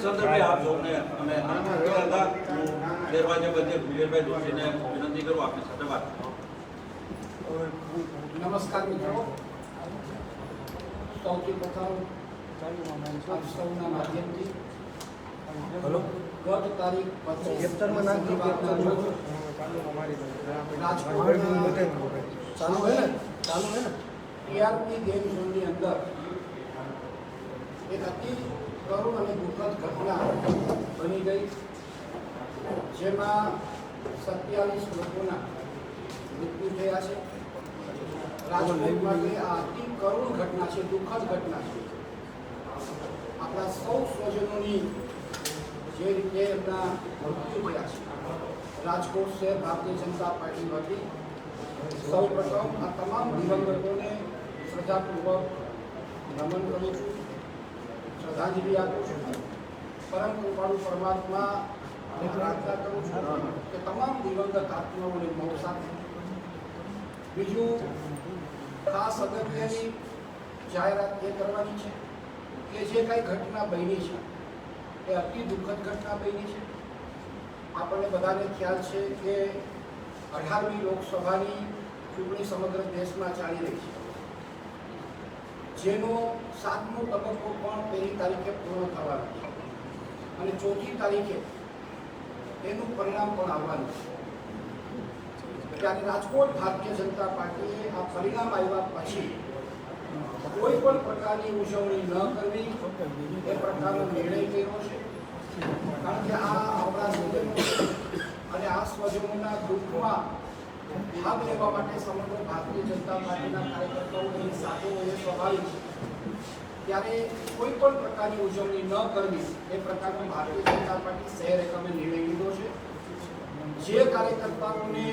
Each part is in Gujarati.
સંદર્ભે આપ સૌને અમે આનંદ હતા હું દરવાજા બધે વિજયભાઈ જોશીને વિનંતી કરું આપની સાથે વાત નમસ્કાર મિત્રો સૌથી પ્રથમ આપ સૌના માધ્યમથી ગત તારીખ પચીસ ચાલુ હે ને ચાલુ હે ને ટીઆરપી ગેમ ઝોનની અંદર એક અતિ કરુણ અને દુઃખદ ઘટના બની ગઈ, જેમાં સત્યાવીસ લોકોના મૃત્યુ થયા છે. રાજકોટ માટે આ અતિ કરુણ ઘટના છે, દુઃખદ ઘટના છે. આપણા સૌ સ્વજનોની જે રીતે એમના મૃત્યુ થયા છે, રાજકોટ શહેર ભારતીય જનતા પાર્ટી વતી સૌ પ્રથમ આ તમામ દિવંગતોને શ્રદ્ધાપૂર્વક નમન કરું છું. શ્રદ્ધાંજલિ આપું છું. પરમ કૃપાળુ પરમાત્મા પ્રાર્થના કરું છું કે તમામ દિવંગત આત્માઓને મોક્ષ બીજું, ખાસ અગત્યની જાહેરાત એ કરવાની છે કે જે કાંઈ ઘટના બની છે, એ અતિ દુઃખદ ઘટના બની છે. આપણને બધાને ખ્યાલ છે કે અઢારમી લોકસભાની ચૂંટણી સમગ્ર દેશમાં ચાલી રહી છે. જેનો સાતમો તબક્કો પણ પહેલી તારીખે પૂર્ણ થવાનો છે. અને ચોથી તારીખે એનું પરિણામ પણ આવવાનું છે. ત્યારે રાજકોટ ભારતીય જનતા પાર્ટીએ આ પરિણામ આવ્યા પછી કોઈ પણ પ્રકારની ઉજવણી ન કરવી. એ પ્રકારનો નિર્ણય કર્યો છે. કારણ કે આ આપણા સ્વજનો અને આ સ્વજનોના દુઃખમાં ભાગ લેવા માટે સમગ્ર ભારતીય જનતા પાર્ટીના કાર્યકર્તાઓ એની સાથે એ સ્વાભાવિક ત્યારે કોઈ પણ પ્રકારની ઉજવણી ન કરવી એ પ્રકારનો ભારતીય જનતા પાર્ટી શહેર એકમે નિર્ણય લીધો છે. જે કાર્યકર્તાઓને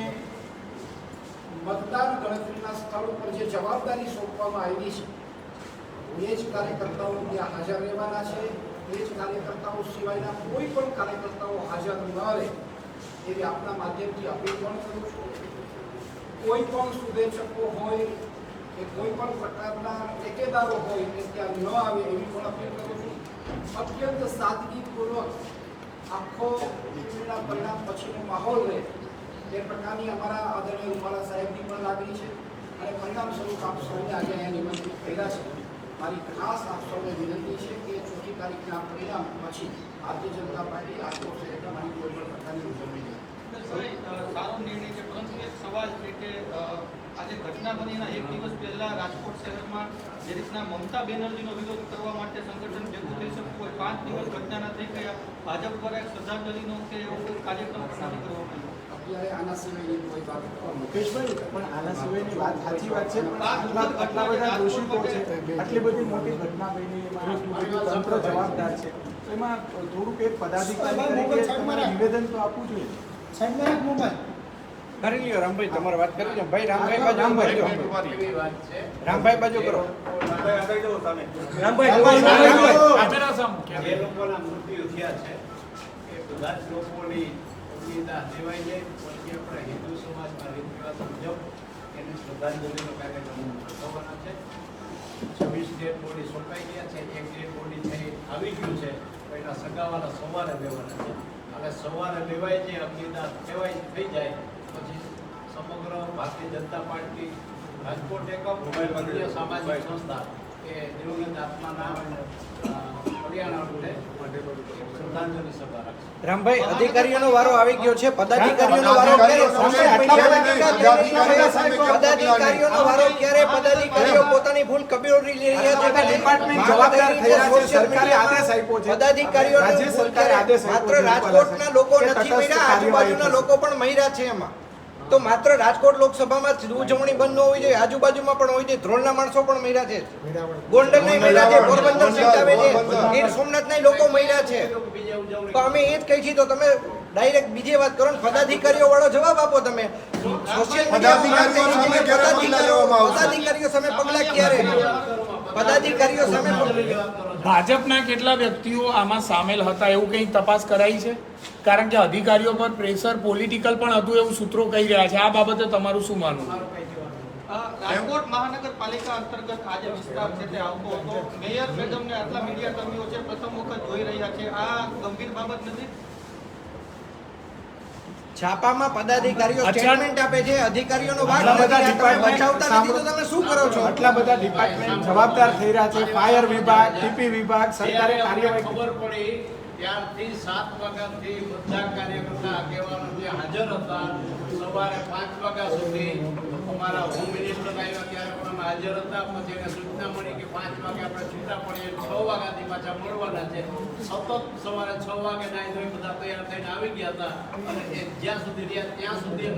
મતદાન ગણતરીના સ્થળ ઉપર જે જવાબદારી સોંપવામાં આવી છે, એ જ કાર્યકર્તાઓ ત્યાં હાજર રહેવાના છે. એ જ કાર્યકર્તાઓ સિવાયના કોઈ પણ કાર્યકર્તાઓ હાજર ન રહે એવી આપના માધ્યમથી અપીલ પણ કરું છું. કોઈ પણ શુભેચ્છકો હોય કે કોઈ પણ પ્રકારના ટેકેદારો હોય કે ત્યાં ન આવે એવી પણ અપીલ કરું છું. અત્યંત સાદગીપૂર્વક આખો ચૂંટણીના પરિણામ પછીનો માહોલ રહે એ પ્રકારની અમારા આદરણીય રૂપાલા સાહેબની પણ લાગણી છે અને પરિણામ સ્વરૂપ આપ સૌને આજે અહીંયા નિમંત્રિત થયેલા છે. મારી ખાસ આપ સૌને વિનંતી છે કે ચોથી તારીખના પરિણામ પછી ભારતીય જનતા પાર્ટી રાજકોટ શહેરમાં કોઈ પણ પ્રકારની ઉજવણી સર, અ, સારો નિર્ણય છે પરંતુ એક સવાલ છે કે આજે ઘટના બનીના એક દિવસ પહેલા રાજકોટ શહેરમાં જે રીતના મમતા બેનર્જીનો વિરોધ કરવા માટે સંગઠન ભેગું થઈ શકતું હોય પાંચ દિવસ ઘટનાના થઈ ગયા? ભાજપ દ્વારા એક શ્રદ્ધાંજલિનો કે એવો કોઈ કાર્યક્રમ પણ નથી કરવામાં અત્યારે આના સિવાયની કોઈ વાત મુકેશભાઈ? પણ આના સિવાયની વાત સાચી વાત છે. પણ આટલા બધા દોષિતો છે. આટલી બધી મોટી ઘટના બની એમાં તંત્ર જવાબદાર છે. એમાં થોડુંક એક પદાધિકારી તરીકે નિવેદન તો આપવું જોઈએ. કરી લ્યો રામભાઈ તમારે વાત કરી લો ભાઈ રામભાઈ બાજુ રામભાઈ રામભાઈ બાજુ કરો. જે લોકોના મૃત્યુ થયા છે એ બધા જ લોકોની સંવેદના દેવાઈ જાય પછી આપણે હિન્દુ સમાજમાં રીત રિવાજ મુજબ એને શ્રદ્ધાંજલિનો કાર્યક્રમ થવાના છે. છવ્વીસ ડેડ બોડી સોંપાઈ ગયા છે એક ડેડ બોડી થઈ આવી ગયું છે એના સગાવાલા સવારે દેવાના છે. અને સવારે લેવાય છે અગ્નિદાન કહેવાય થઈ જાય. પછી સમગ્ર ભારતીય જનતા પાર્ટી રાજકોટ એકમ અન્ય સામાજિક સંસ્થા એ દિવંગત આત્માના અ, કલ્યાણાર્થે શ્રદ્ધાંજલિ સભા રાખશે રામભાઈ અધિકારીઓનો વારો આવી ગયો છે પદાધિકારીઓનો વારો ક્યારે પદાધિકારીઓનો વારો ક્યારે પદાધિકારીઓ પોતાની ભૂલ કબૂલી લઈ રહ્યા છે? ડિપાર્ટમેન્ટ જવાબદાર થયા છે સરકારે આદેશ આપ્યો છે. પદાધિકારીઓ રાજ્ય સરકારે આદેશ માત્ર રાજકોટના લોકો નથી મર્યા આજુબાજુના લોકો પણ મર્યા છે એમાં. તો માત્ર રાજકોટ લોકસભામાં જ ઉજવણી બંધ ન હોવી જોઈએ. આજુબાજુમાં પણ હોવી જોઈએ ધ્રોલના માણસો પણ મર્યા છે. ગોંડલ નહીં મર્યા છે. પોરબંદર આવે છે. ગીર સોમનાથના લોકો મર્યા છે. તો અમે એ જ કહી છીએ તો તમે ડાયરેક્ટ બીજી વાત કરો ને. પદાધિકારીઓ વાળો જવાબ આપો તમે. સોશિયલ મીડિયા પદાધિકારીઓ સામે પગલા ક્યારે? પદાધિકારીઓ સામે ભાજપના કેટલા વ્યક્તિઓ આમાં સામેલ હતા એવું કંઈ તપાસ કરાઈ છે? કારણ કે અધિકારીઓ પર પ્રેશર પોલિટિકલ પણ હતું એવું સૂત્રો કહી રહ્યા છે. આ બાબતે તમારું શું માનવું? રાજકોટ મહાનગરપાલિકા અંતર્ગત આ જે વિસ્તાર છે તે આવતો હતો. મેયર મેડમને આટલા મીડિયા કર્મીઓ છે પ્રથમ વખત જોઈ રહ્યા છે. આ ગંભીર બાબત નથી. છાપામાં પદાધિકારીઓ. સ્ટેટમેન્ટ આપે છે અધિકારીઓનો વાક બધા નથી. ડિપાર્ટમેન્ટ બચાવતા નથી તો તમે શું કરો છો આટલા બધા ડિપાર્ટમેન્ટ જવાબદાર થઈ રહ્યા છે ફાયર વિભાગ ટીપી વિભાગ સરકારે કાર્યવાહી ખબર પડી ત્યારથી સાત વાગ્યાથી બધા કાર્યકર્તા આગેવાનો જે હાજર હતા સવારે પાંચ વાગ્યા સુધી અમારા હોમ મિનિસ્ટર આવ્યા ત્યારે પણ હાજર હતા પછી એને સૂચના મળી કે પાંચ વાગે આપણે છૂટા પડીએ છ વાગ્યાથી પાછા મળવાના છે. સતત સવારે છ વાગે નાઈ ધોઈ બધા તૈયાર થઈને આવી ગયા હતા. અને એ જ્યાં સુધી રહ્યા ત્યાં સુધી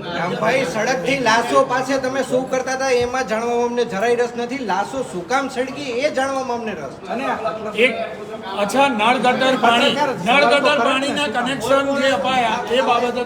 ભાઈ સડકથી લાશો પાસે તમે શું કરતા હતા? એમાં જાણવામાં અમને જરાય રસ નથી. લાશો શું કામ સળગી એ જાણવામાં અમને રસ છે. અને એક અચ્છા નળ ગટર પાણી નળ ગટર પાણીના કનેક્શન જે અપાયા એ બાબતે